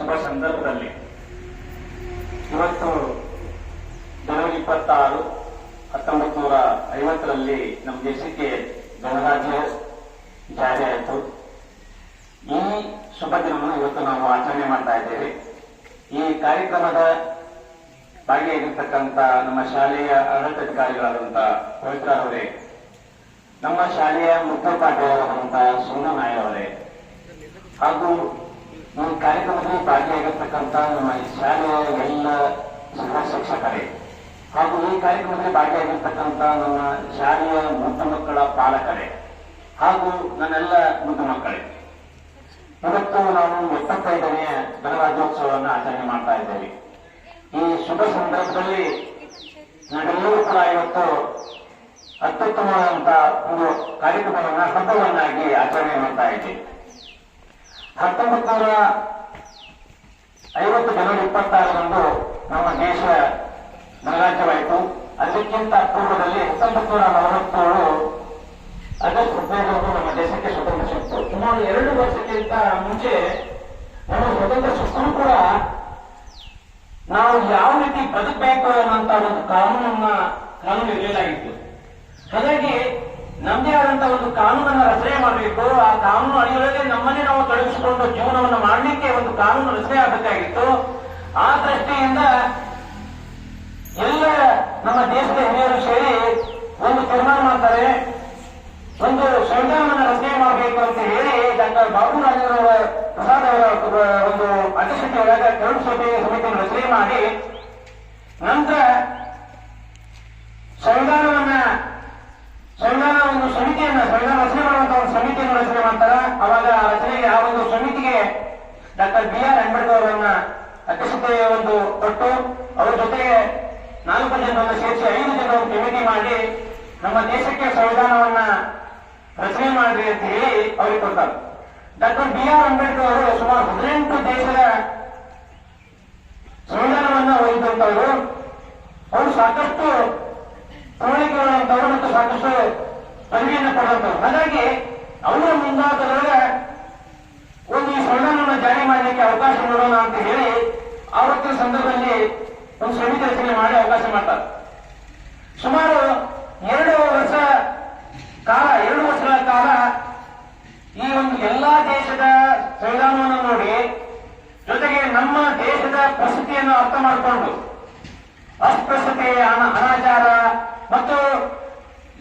ಶುಭ ಸಂದರ್ಭದಲ್ಲಿ ಇವತ್ತು ಜನವರಿ ಇಪ್ಪತ್ತಾರು ಹತ್ತೊಂಬತ್ತು ನೂರ ಐವತ್ತರಲ್ಲಿ ನಮ್ಮ ದೇಶಕ್ಕೆ ಗಣರಾಜ್ಯ ಜಾರಿ ಆಯಿತು. ಈ ಶುಭ ದಿನವನ್ನು ಇವತ್ತು ನಾವು ಆಚರಣೆ ಮಾಡ್ತಾ ಇದ್ದೇವೆ. ಈ ಕಾರ್ಯಕ್ರಮದ ಭಾಗಿಯಾಗಿರ್ತಕ್ಕಂಥ ನಮ್ಮ ಶಾಲೆಯ ಆಡಳಿತಾಧಿಕಾರಿಗಳಾದಂತಹ ಪವಿತ್ರ ಅವರೇ, ನಮ್ಮ ಶಾಲೆಯ ಮುಖ್ಯೋಪಾಧ್ಯಾಯರಾದಂತಹ ಸೋನಾ ನಾಯ್ ಅವರೇ ಹಾಗೂ ಈ ಕಾರ್ಯಕ್ರಮದಲ್ಲಿ ಭಾಗಿಯಾಗಿರ್ತಕ್ಕಂಥ ನಮ್ಮ ಈ ಶಾಲೆಯ ಎಲ್ಲ ಸಹ ಶಿಕ್ಷಕರೇ ಹಾಗೂ ಈ ಕಾರ್ಯಕ್ರಮದಲ್ಲಿ ಭಾಗಿಯಾಗಿರ್ತಕ್ಕಂಥ ನಮ್ಮ ಶಾಲೆಯ ಮುದ್ದು ಮಕ್ಕಳ ಪಾಲಕರೇ. ಹಾಗೂ ನನ್ನೆಲ್ಲ ಮುದ್ದು ಮಕ್ಕಳೇ. ಇವತ್ತು ನಾವು ಎಪ್ಪತ್ತೈದನೇ ಗಣರಾಜ್ಯೋತ್ಸವವನ್ನು ಆಚರಣೆ ಮಾಡ್ತಾ ಇದ್ದೇವೆ. ಈ ಶುಭ ಸಂದರ್ಭದಲ್ಲಿ ನಾವೆಲ್ಲರೂ ಕೂಡ ಇವತ್ತು ಅತ್ಯುತ್ತಮವಾದಂತಹ ಒಂದು ಕಾರ್ಯಕ್ರಮವನ್ನು ಹಬ್ಬವನ್ನಾಗಿ ಆಚರಣೆ ಮಾಡ್ತಾ ಇದ್ದೀವಿ. ಹತ್ತೊಂಬತ್ತು ನೂರ ಐವತ್ತು ಜನವರಿ ಇಪ್ಪತ್ತಾರರಂದು ನಮ್ಮ ದೇಶ ಗಣರಾಜ್ಯವಾಯಿತು ಅದಕ್ಕಿಂತ ಪೂರ್ವದಲ್ಲಿ ಹತ್ತೊಂಬತ್ತು ನೂರ ನಲವತ್ತೇಳು ಆಗಸ್ಟ್ ಹದಿನೈದರಂದು ನಮ್ಮ ದೇಶಕ್ಕೆ ಸ್ವತಂತ್ರ ಸಿಕ್ತು ಸುಮಾರು ಎರಡು ವರ್ಷಕ್ಕಿಂತ ಮುಂಚೆ ನಮ್ಮ ಸ್ವತಂತ್ರ ಸಿಕ್ಕರೂ ಕೂಡ ನಾವು ಯಾವ ರೀತಿ ಬದುಕಬೇಕು ಅನ್ನುವಂತ ಒಂದು ಕಾನೂನನ್ನ ಕಾನೂನು ಇರಲಿಲ್ಲಾಗಿತ್ತು ಹಾಗಾಗಿ ನಮ್ಮದೇ ಆದಂತಹ ಒಂದು ಕಾನೂನನ್ನು ರಚನೆ ಮಾಡಬೇಕು. ಆ ಕಾನೂನು ಅಡಿಯೊಳಗೆ ನಮ್ಮನ್ನೇ ನಾವು ತೊಡಗಿಸಿಕೊಂಡು ಜೀವನವನ್ನು ಮಾಡಲಿಕ್ಕೆ ಒಂದು ಕಾನೂನು ರಚನೆ ಆಗಬೇಕಾಗಿತ್ತು. ಆ ದೃಷ್ಟಿಯಿಂದ ಎಲ್ಲ ನಮ್ಮ ದೇಶದ ಹಿರಿಯರು ಸೇರಿ ಒಂದು ತೀರ್ಮಾನ ಮಾಡ್ತಾರೆ. ಒಂದು ಸಂವಿಧಾನವನ್ನು ರಚನೆ ಮಾಡಬೇಕು ಅಂತ ಹೇಳಿ ಡಾಕ್ಟರ್ ಬಾಬು ರಾಜೇಂದ್ರ ಪ್ರಸಾದ್ ಅವರ ಒಂದು ಅಧ್ಯಕ್ಷತೆಯೊಳಗ ಕರಡು ಸಭೆ ಸಮಿತಿಯನ್ನು ರಚನೆ ಮಾಡಿ ನಂತರ ಸಂವಿಧಾನ ಒಂದು ಸಮಿತಿಯನ್ನ ಸಂವಿಧಾನ ರಚನೆ ಮಾಡುವಂತಹ ಒಂದು ಸಮಿತಿಯನ್ನು ರಚನೆ ಮಾಡ್ತಾರ ಅವಾಗ ಆ ರಚನೆಗೆ ಆ ಒಂದು ಸಮಿತಿಗೆ ಡಾಕ್ಟರ್ ಬಿ ಆರ್ ಅಂಬೇಡ್ಕರ್ ಅವರನ್ನ ಅಧ್ಯಕ್ಷತೆಯ ಒಂದು ಕೊಟ್ಟು, ಅವರ ಜೊತೆಗೆ ನಾಲ್ಕು ಜನರನ್ನು ಸೇರಿಸಿ ಐದು ಜನ ಕಮಿಟಿ ಮಾಡಿ ನಮ್ಮ ದೇಶಕ್ಕೆ ಸಂವಿಧಾನವನ್ನ ರಚನೆ ಮಾಡ್ರಿ ಅಂತ ಹೇಳಿ ಅವರಿಗೆ ಕೊಡ್ತಾರೆ. ಡಾಕ್ಟರ್ ಬಿ ಆರ್ ಅಂಬೇಡ್ಕರ್ ಅವರು ಸುಮಾರು ಹದಿನೆಂಟು ದೇಶದ ಸಂವಿಧಾನವನ್ನ ಓದಿದಂತವರು ಅವರು ಸಾಕಷ್ಟು ಪ್ರಣಾಳಿಕೆಗಳಂತವರು ಮತ್ತು ಸಾಕಷ್ಟು ಪದವಿಯನ್ನು ಪಡೆದಂತವರು ಹಾಗಾಗಿ ಅವರ ಮುಂದಾದರೊಳಗೆ ಒಂದು ಈ ಸಂವಿಧಾನವನ್ನು ಜಾರಿ ಮಾಡಲಿಕ್ಕೆ ಅವಕಾಶ ಮಾಡೋಣ ಅಂತ ಹೇಳಿ ಆವತ್ತಿನ ಸಂದರ್ಭದಲ್ಲಿ ಒಂದು ಸಮಿತಿ ರಚನೆ ಮಾಡಿ ಅವಕಾಶ ಮಾಡ್ತಾರೆ. ಸುಮಾರು ಎರಡು ವರ್ಷ ಕಾಲ, ಎರಡು ವರ್ಷಗಳ ಕಾಲ ಈ ಒಂದು ಎಲ್ಲಾ ದೇಶದ ಸಂವಿಧಾನವನ್ನು ನೋಡಿ ಜೊತೆಗೆ ನಮ್ಮ ದೇಶದ ಪರಿಸ್ಥಿತಿಯನ್ನು ಅರ್ಥ ಮಾಡಿಕೊಂಡು ಅಸ್ಪೃಶ್ಯತೆ ಅನ- ಅನಾಚಾರ ಮತ್ತು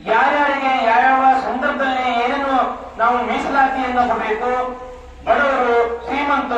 ಯಾರ್ಯಾರಿಗೆ ಯಾವ್ಯಾವ ಸಂದರ್ಭದಲ್ಲಿ ಏನೇನು ನಾವು ಮೀಸಲಾತಿಯನ್ನು ಕೊಡಬೇಕು, ಬಡವರು, ಶ್ರೀಮಂತರು